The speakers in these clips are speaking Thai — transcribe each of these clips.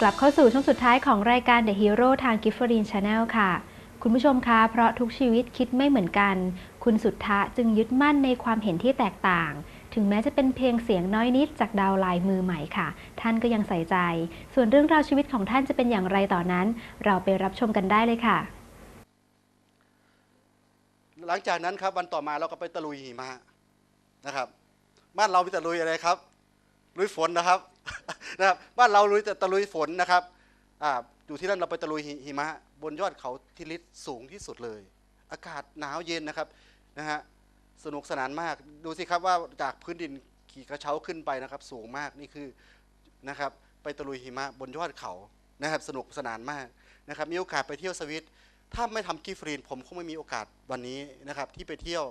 กลับเข้าสู่ช่วงสุดท้ายของรายการ The Hero ทาง g i f f e r i n Channel ค่ะ คุณผู้ชมคะเพราะทุกชีวิตคิดไม่เหมือนกัน คุณสุทธะจึงยึดมั่นในความเห็นที่แตกต่าง ถึงแม้จะเป็นเพียงเสียงน้อยนิดจากดาวลน์มือใหม่ค่ะ ท่านก็ยังใส่ใจ ส่วนเรื่องราวชีวิตของท่านจะเป็นอย่างไรต่อนนั้น เราไปรับชมกันได้เลยค่ะ หลังจากนั้นครับวันต่อมาเราก็ไปตะลุยหิมะนะครับ บ้านเรามีแต่ลุยอะไรครับลุยฝนนะครับ นะครับบ้านเราลุยแต่ตะลุยฝนนะครับอ่าอยู่ที่นั่นเราไปตะลุยหิมะ บนยอดเขาทิลิสสูงที่สุดเลย อากาศหนาวเย็นนะครับนะฮะสนุกสนานมากดูสิครับว่าจากพื้นดินขี่กระเช้าขึ้นไปนะครับ สูงมากนี่คือนะครับ ไปตะลุยหิมะบนยอดเขานะครับ สนุกสนานมากนะครับ มีโอกาสไปเที่ยวสวิตถ้าไม่ทำกิฟรีนผมคงไม่มีโอกาสวันนี้นะครับ ที่ไปเที่ยว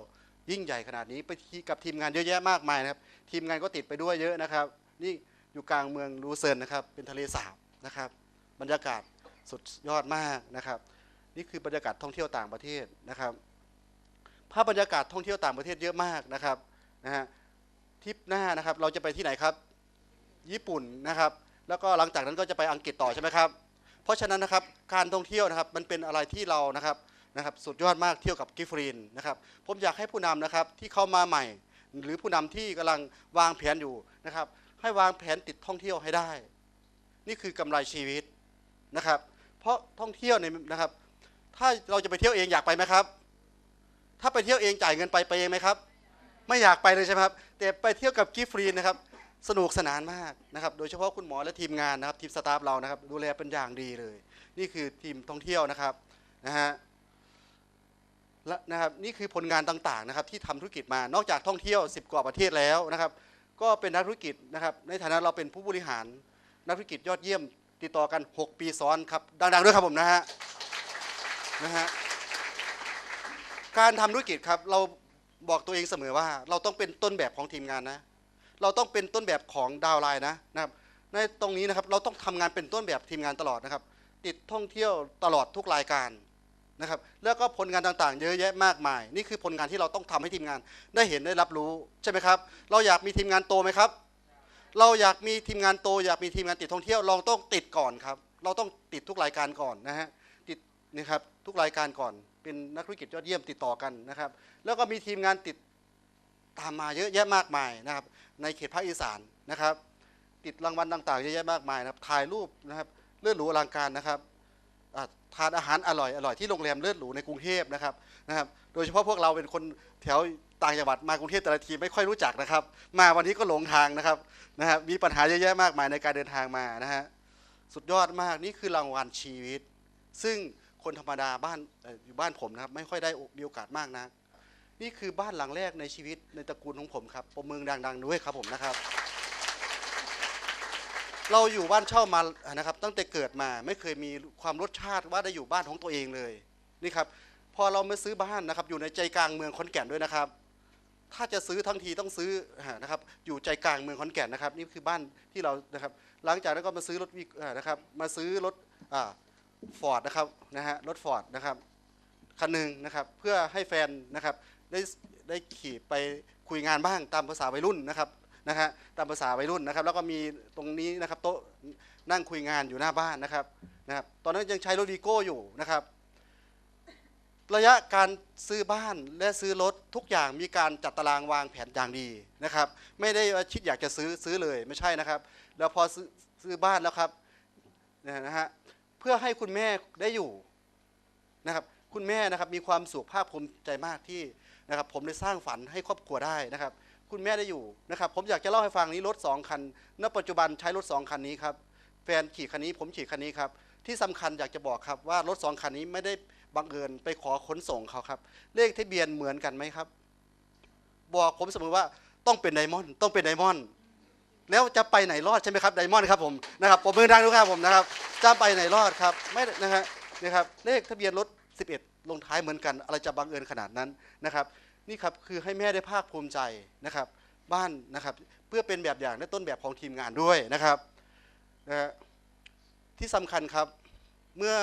ยิ่งใหญ่ขนาดนี้ไปที่กับทีมงานเยอะแยะมากมายนะครับ ทีมงานก็ติดไปด้วยเยอะนะครับ นี่ อยู่กลางเมืองลูเซิร์นนะครับ เป็นทะเลสาบนะครับ บรรยากาศสุดยอดมากนะครับ นี่คือบรรยากาศท่องเที่ยวต่างประเทศนะครับภาพบรรยากาศท่องเที่ยวต่างประเทศเยอะมากนะครับนะฮะทริปหน้านะครับ เราจะไปที่ไหนครับ ญี่ปุ่นนะครับ แล้วก็หลังจากนั้นก็จะไปอังกฤษต่อใช่ไหมครับ เพราะฉะนั้นนะครับการท่องเที่ยวนะครับมันเป็นอะไรที่เรานะครับนะครับสุดยอดมากเที่ยวกับกิฟฟรีนนะครับผมอยากให้ผู้นำนะครับที่เข้ามาใหม่ หรือผู้นำที่กำลังวางแผนอยู่นะครับ ให้วางแผนติดท่องเที่ยวให้ได้ นี่คือกำไรชีวิตนะครับ เพราะท่องเที่ยวเนี่ยนะครับ ถ้าเราจะไปเที่ยวเองอยากไปไหมครับ ถ้าไปเที่ยวเองจ่ายเงินไปไปเองไหมครับ ไม่อยากไปเลยใช่ไหมครับ แต่ไปเที่ยวกับกิฟฟรีนะครับ สนุกสนานมากนะครับ โดยเฉพาะคุณหมอและทีมงานนะครับทีมสตาฟเรานะครับ ดูแลเป็นอย่างดีเลย นี่คือทีมท่องเที่ยวนะครับนะฮะและนะครับนี่คือผลงานต่างๆนะครับที่ทำธุรกิจมานอกจากท่องเที่ยว 10 กว่าประเทศแล้วนะครับ ก็เป็นนักธุรกิจนะครับ ในฐานะเราเป็นผู้บริหารนักธุรกิจยอดเยี่ยม ติดต่อกัน 6 ปีซ้อนครับดังๆด้วยครับผมนะฮะนะฮะการทำธุรกิจครับเราบอกตัวเองเสมอว่า เราต้องเป็นต้นแบบของทีมงานนะ เราต้องเป็นต้นแบบของดาวไลน์นะนะครับในตรงนี้นะครับเราต้องทำงานเป็นต้นแบบทีมงานตลอดนะครับ ติดท่องเที่ยวตลอดทุกรายการ นะครับแล้วก็ผลงานต่างๆ เยอะแยะมากมาย นี่คือผลงานที่เราต้องทำให้ทีมงานได้เห็นได้รับรู้ใช่ไหมครับ เราอยากมีทีมงานโตไหมครับ เราอยากมีทีมงานโต อยากมีทีมงานติดท่องเที่ยว เราต้องติดก่อนครับ เราต้องติดทุกรายการก่อนนะฮะติดนะครับทุกรายการก่อน เป็นนักธุรกิจยอดเยี่ยมติดต่อกันนะครับ แล้วก็มีทีมงานติดตามมาเยอะแยะมากมายนะครับ ในเขตภาคอีสานนะครับ ติดรางวัลต่างๆ เยอะแยะมากมายนะครับถ่ายรูปนะครับเลื่อดหรูอลังการนะครับ ทานอาหารอร่อยอร่อยที่โรงแรมเลือดหรูในกรุงเทพนะครับนะครับ โดยเฉพาะพวกเราเป็นคนแถวต่างจังหวัดมากรุงเทพแต่ละทีไม่ค่อยรู้จักนะครับ มาวันนี้ก็หลงทางนะครับนะครับ มีปัญหาเยอะแยะมากมายในการเดินทางมานะฮะสุดยอดมากนี่คือรางวัลชีวิต ซึ่งคนธรรมดาบ้านอยู่บ้านผมนะครับ ไม่ค่อยได้มีโอกาสมากนะนี่คือบ้านหลังแรกในชีวิตในตระกูลของผมครับปมมือดังๆด้วยครับผมนะครับ เราอยู่บ้านเช่ามานะครับ ตั้งแต่เกิดมาไม่เคยมีความรสชาติว่าได้อยู่บ้านของตัวเองเลยนี่ครับพอเรามาซื้อบ้านนะครับอยู่ในใจกลางเมืองขอนแก่นด้วยนะครับ ถ้าจะซื้อทั้งทีต้องซื้อนะครับอยู่ใจกลางเมืองขอนแก่นนะครับ นี่คือบ้านที่เรานะครับ หลังจากนั้นก็มาซื้อรถวิอ่านะครับมาซื้อรถฟอร์ดนะครับนะฮะรถฟอร์ดนะครับคันหนึ่งนะครับเพื่อให้แฟนนะครับได้ได้ขี่ไปคุยงานบ้างตามภาษาวัยรุ่นนะครับ นะฮะตามภาษาวัยรุ่นนะครับ แล้วก็มีตรงนี้นะครับโต๊ะนั่งคุยงานอยู่หน้าบ้านนะครับนะครับ ตอนนั้นยังใช้รถวีโก้อยู่นะครับ ระยะการซื้อบ้านและซื้อรถทุกอย่างมีการจัดตารางวางแผนอย่างดีนะครับ ไม่ได้ว่าคิดอยากจะซื้อซื้อเลยไม่ใช่นะครับ แล้วพอซื้อซื้อบ้านแล้วครับเนี่ยนะฮะเพื่อให้คุณแม่ได้อยู่นะครับคุณแม่นะครับมีความสุขภาคภูมิใจมากที่นะครับผมได้สร้างฝันให้ครอบครัวได้นะครับ คุณแม่ได้อยู่นะครับ ผมอยากจะเล่าให้ฟังนี้รถสองคัน ณ ปัจจุบันใช้รถสองคันนี้ครับ แฟนขี่คันนี้ผมขี่คันนี้ครับ ที่สำคัญอยากจะบอกครับว่ารถสองคันนี้ไม่ได้บังเอิญไปขอขนส่งเขาครับ เลขทะเบียนเหมือนกันไหมครับ บอกผมเสมอว่าต้องเป็นไดมอนด์ต้องเป็นไดมอนด์แล้วจะไปไหนรอดใช่ไหมครับไดมอนด์ครับผมนะครับผมมือดังทุกครับผมนะครับจะไปไหนรอดครับไม่นะฮะนะครับเลขทะเบียนรถ 11 ลงท้ายเหมือนกัน อะไรจะบังเอิญขนาดนั้นนะครับ นี่ครับคือให้แม่ได้ภาคภูมิใจนะครับบ้านนะครับเพื่อเป็นแบบอย่างและต้นแบบของทีมงานด้วยนะครับนะที่สำคัญครับเมื่อ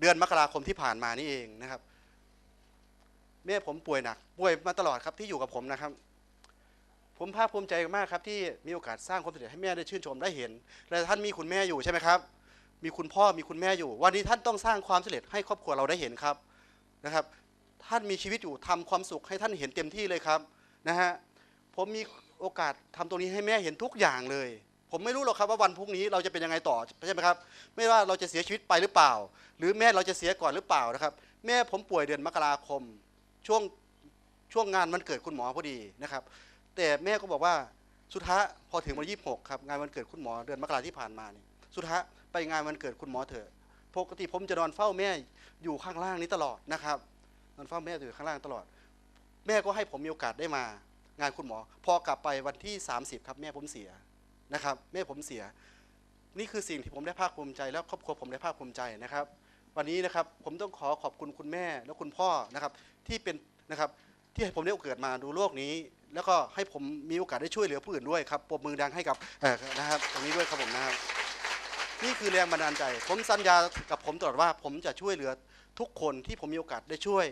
เดือนมกราคมที่ผ่านมานี่เองนะครับ แม่ผมป่วยหนักป่วยมาตลอดครับที่อยู่กับผมนะครับ ผมภาคภูมิใจมากครับที่มีโอกาสสร้างความสำเร็จให้แม่ได้ชื่นชมได้เห็นและท่านมีคุณแม่อยู่ใช่ไหมครับ มีคุณพ่อมีคุณแม่อยู่ วันนี้ท่านต้องสร้างความสำเร็จให้ครอบครัวเราได้เห็นครับนะครับ ท่านมีชีวิตอยู่ทำความสุขให้ท่านเห็นเต็มที่เลยครับนะฮะผมมีโอกาสทำตรงนี้ให้แม่เห็นทุกอย่างเลย ผมไม่รู้หรอกครับว่าวันพรุ่งนี้เราจะเป็นยังไงต่อใช่ไหมครับ ไม่ว่าเราจะเสียชีวิตไปหรือเปล่า หรือแม่เราจะเสียก่อนหรือเปล่านะครับ แม่ผมป่วยเดือนมกราคม ช่วงช่วงงานวันเกิดคุณหมอพอดีนะครับ แต่แม่ก็บอกว่าสุดท้ายพอถึงวันที่26ครับงานวันเกิดคุณหมอเดือนมกราที่ผ่านมาเนี่ยสุดท้ายไปงานวันเกิดคุณหมอเถอะปกติผมจะนอนเฝ้าแม่อยู่ข้างล่างนี้ตลอดนะครับ นอนเฝ้าแม่อยู่ข้างล่างตลอด แม่ก็ให้ผมมีโอกาสได้มา งานคุณหมอ พอกลับไปวันที่ 30 ครับ แม่ผมเสียนะครับ แม่ผมเสีย นี่คือสิ่งที่ผมได้ภาคภูมิใจ แล้วครอบครัวผมได้ภาคภูมิใจนะครับ วันนี้นะครับผมต้องขอขอบคุณคุณแม่และคุณพ่อนะครับ ที่เป็นนะครับที่ให้ผมได้เกิดมาดูโลกนี้ แล้วก็ให้ผมมีโอกาสได้ช่วยเหลือผู้อื่นด้วยครับปรบมือดังให้กับนะครับ ตรงนี้ด้วยครับผมนะครับนี่คือแรงบันดาลใจ ผมสัญญากับผมตลอดว่าผมจะช่วยเหลือ ทุกคนที่ผมมีโอกาสได้ช่วย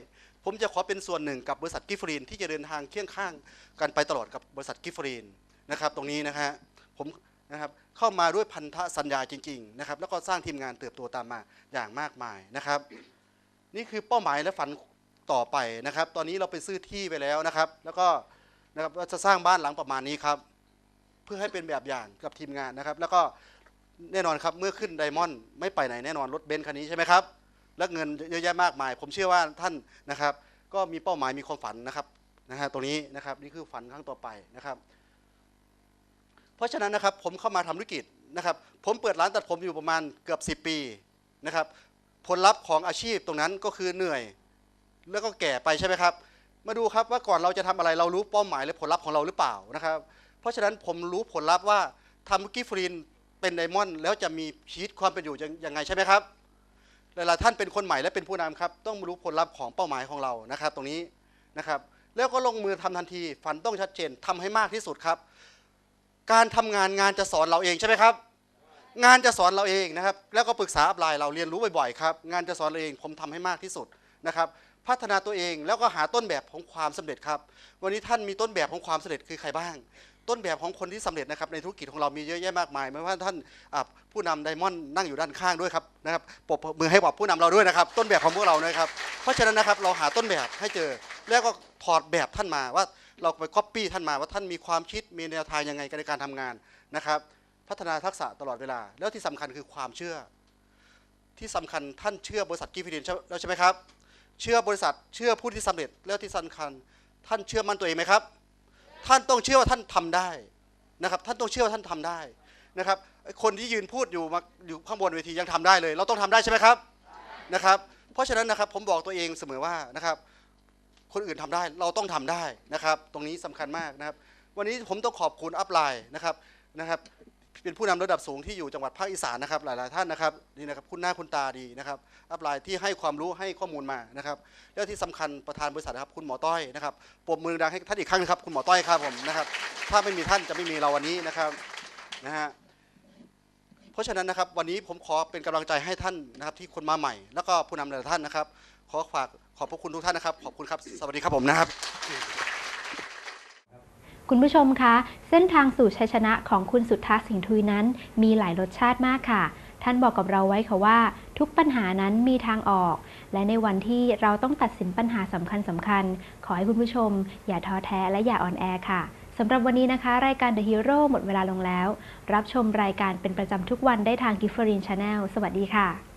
ผมจะขอเป็นส่วนหนึ่งกับบริษัทกิฟฟรีนที่จะเดินทางเคียงข้างกันไปตลอดกับบริษัทกิฟฟรีนนะครับ ตรงนี้นะฮะผมนะครับเข้ามาด้วยพันธสัญญาจริงๆนะครับแล้วก็สร้างทีมงานเติบโตตามมาอย่างมากมายนะครับ นี่คือเป้าหมายและฝันต่อไปนะครับ ตอนนี้เราไปซื้อที่ไปแล้วนะครับ แล้วก็นะครับเราจะสร้างบ้านหลังประมาณนี้ครับ เพื่อให้เป็นแบบอย่างกับทีมงานนะครับ แล้วก็แน่นอนครับเมื่อขึ้นไดมอนด์ไม่ไปไหนแน่นอนรถเบนซ์คันนี้ใช่ไหมครับ และเงินเยอะแยะมากมาย ผมเชื่อว่าท่านนะครับ ก็มีเป้าหมายมีความฝันนะครับนะฮะตรงนี้นะครับนี่คือฝันครั้งต่อไปนะครับ เพราะฉะนั้นนะครับผมเข้ามาทำธุรกิจนะครับ ผมเปิดร้านตัดผมอยู่ประมาณเกือบ 10 ปีนะครับ ผลลัพธ์ของอาชีพตรงนั้นก็คือเหนื่อย แล้วก็แก่ไปใช่ไหมครับมาดูครับว่าก่อนเราจะทำอะไรเรารู้เป้าหมายและผลลัพธ์ของเราหรือเปล่านะครับ เพราะฉะนั้นผมรู้ผลลัพธ์ว่าทำกิฟฟรีนเป็นไดมอนด์แล้วจะมีชีวิตความเป็นอยู่ยังยังไงใช่ไหมครับ หลายๆท่านเป็นคนใหม่และเป็นผู้นำครับ ต้องรู้ผลลัพธ์ของเป้าหมายของเรานะครับ ตรงนี้นะครับ แล้วก็ลงมือทำทันที ฝันต้องชัดเจนทำให้มากที่สุดครับ การทำงานงานจะสอนเราเองใช่ไหมครับ งานจะสอนเราเองนะครับ แล้วก็ปรึกษาอัพไลน์เราเรียนรู้บ่อยๆครับงานจะสอนเราเองผมทำให้มากที่สุดนะครับ พัฒนาตัวเองแล้วก็หาต้นแบบของความสำเร็จครับ วันนี้ท่านมีต้นแบบของความสำเร็จคือใครบ้าง ต้นแบบของคนที่สำเร็จนะครับในธุรกิจของเรามีเยอะแยะมากมาย ไม่ว่าท่านผู้นำไดมอนด์นั่งอยู่ด้านข้างด้วยครับนะครับปรบมือให้กับผู้นำเราด้วยนะครับ ต้นแบบของพวกเรานะครับ เพราะฉะนั้นนะครับเราหาต้นแบบให้เจอ แล้วก็ถอดแบบท่านมาว่าเราไปก๊อปปี้ท่านมาว่าท่านมีความคิดมีแนวทางยังไงในการทำงานนะครับ พัฒนาทักษะตลอดเวลา แล้วที่สำคัญคือความเชื่อ ที่สำคัญท่านเชื่อบริษัทกิฟฟิดินแล้วใช่ไหมครับ เชื่อบริษัทเชื่อผู้ที่สำเร็จแล้วที่สำคัญ ท่านเชื่อมั่นตัวเองไหมครับ ท่านต้องเชื่อว่าท่านทำได้นะครับ ท่านต้องเชื่อว่าท่านทำได้นะครับ คนที่ยืนพูดอยู่มาอยู่ข้างบนเวทียังทำได้เลย เราต้องทำได้ใช่ไหมครับนะครับ เพราะฉะนั้นนะครับผมบอกตัวเองเสมอว่านะครับ คนอื่นทำได้เราต้องทำได้นะครับ ตรงนี้สำคัญมากนะครับ วันนี้ผมต้องขอบคุณอัพไลน์นะครับนะครับ เป็นผู้นำระดับสูงที่อยู่จังหวัดภาคอีสานนะครับ หลาย ๆ ท่านนะครับนี่นะครับคุณหน้าคุณตาดีนะครับ อัพไลน์ที่ให้ความรู้ให้ข้อมูลมานะครับแล้วที่สำคัญประธานบริษัทนะครับคุณหมอต้อยนะครับปรบมือดังให้ท่านอีกครั้งนะครับ คุณหมอต้อยครับผมนะครับ ถ้าไม่มีท่านจะไม่มีเราวันนี้นะครับนะฮะเพราะฉะนั้นนะครับวันนี้ผมขอเป็นกำลังใจให้ท่านนะครับที่คนมาใหม่ แล้วก็ผู้นำหลายท่านนะครับ ขอฝากขอบพระคุณทุกท่านนะครับ ขอบคุณครับ สวัสดีครับผมนะครับ คุณผู้ชมคะ เส้นทางสู่ชัยชนะของคุณสุทธาสิงห์ทุยนั้น มีหลายรสชาติมากค่ะ ท่านบอกกับเราไว้ค่ะว่า ทุกปัญหานั้นมีทางออก และในวันที่เราต้องตัดสินปัญหาสำคัญสำคัญๆขอให้คุณผู้ชม อย่าท้อแท้และอย่าอ่อนแอค่ะสำหรับวันนี้นะคะ รายการ The Hero หมดเวลาลงแล้ว รับชมรายการเป็นประจำทุกวันได้ทาง g i f f e r i n Channel สวัสดีค่ะ